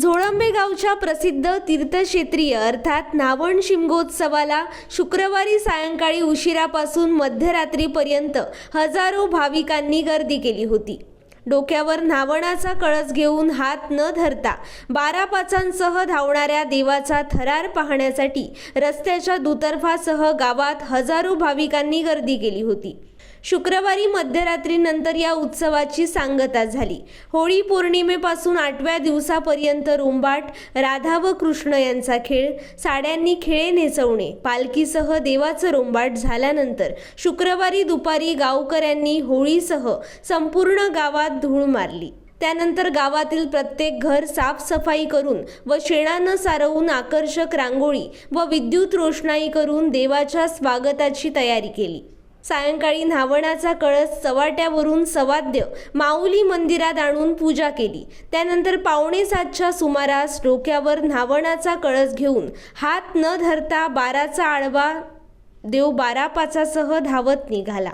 झोळंबे गावच्या प्रसिद्ध तीर्थक्षेत्रीय अर्थात नावण शिमगोत्सवाला शुक्रवारी सायंकाळी उशिरापासून मध्यरात्रीपर्यंत हजारो भाविकांनी गर्दी केली होती. डोक्यावर नावणाचा कळस घेऊन हात न धरता बारा पाचांसह धावणाऱ्या देवाचा थरार पाहण्यासाठी रस्त्याच्या दुतर्फासह गावात हजारो भाविकांनी गर्दी केली होती. शुक्रवारी मध्यरात्रीनंतर या उत्सवाची सांगता झाली. होळी पौर्णिमेपासून आठव्या दिवसापर्यंत रुंबाट राधा व कृष्ण यांचा खेळ साड्यांनी खेळे नेचवणे पालखीसह देवाचं रुंबाट झाल्यानंतर शुक्रवारी दुपारी गावकऱ्यांनी होळीसह संपूर्ण गावात धूळ मारली. त्यानंतर गावातील प्रत्येक घर साफसफाई करून व शेणानं सारवून आकर्षक रांगोळी व विद्युत रोषणाई करून देवाच्या स्वागताची तयारी केली. सायंकाळी न्हावणाचा कळस चवाट्यावरून सवाद्य माऊली मंदिरात आणून पूजा केली. त्यानंतर पावणे सातच्या सुमारास डोक्यावर न्हावणाचा कळस घेऊन हात न धरता बाराचा आडवा देव बारा पाचासह धावत निघाला.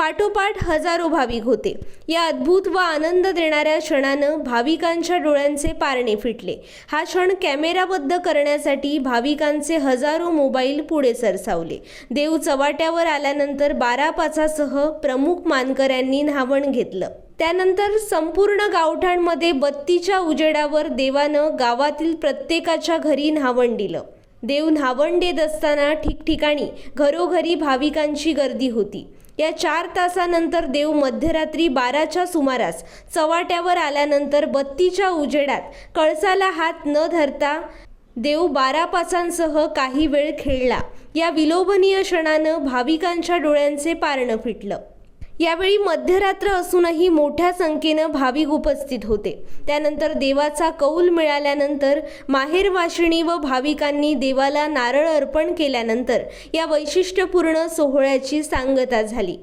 पाठोपाठ हजारो भाविक होते. या अद्भुत व आनंद देणाऱ्या क्षणानं भाविकांच्या डोळ्यांचे पारणे फिटले. हा क्षण कॅमेराबद्ध करण्यासाठी भाविकांचे हजारो मोबाईल पुढे सरसावले. देव चवाट्यावर आल्यानंतर बारा पाचासह प्रमुख मानकऱ्यांनी न्हावण घेतलं. त्यानंतर संपूर्ण गावठाणमध्ये बत्तीच्या उजेडावर देवानं गावातील प्रत्येकाच्या घरी न्हावण दिलं. देव न्हावण देत असताना ठिकठिकाणी घरोघरी भाविकांची गर्दी होती. या चार तासानंतर देव मध्यरात्री बाराच्या सुमारास चव्हाट्यावर आल्यानंतर बत्तीच्या उजेडात कळसाला हात न धरता देव बारा पाचांसह काही वेळ खेळला. या विलोभनीय क्षणानं भाविकांच्या डोळ्यांचे पारणं फिटलं. यावेळी मध्यरात्र असूनही मोठ्या संख्येनं भाविक उपस्थित होते. त्यानंतर देवाचा कौल मिळाल्यानंतर माहेरवाशिणी व भाविकांनी देवाला नारळ अर्पण केल्यानंतर या वैशिष्ट्यपूर्ण सोहळ्याची सांगता झाली.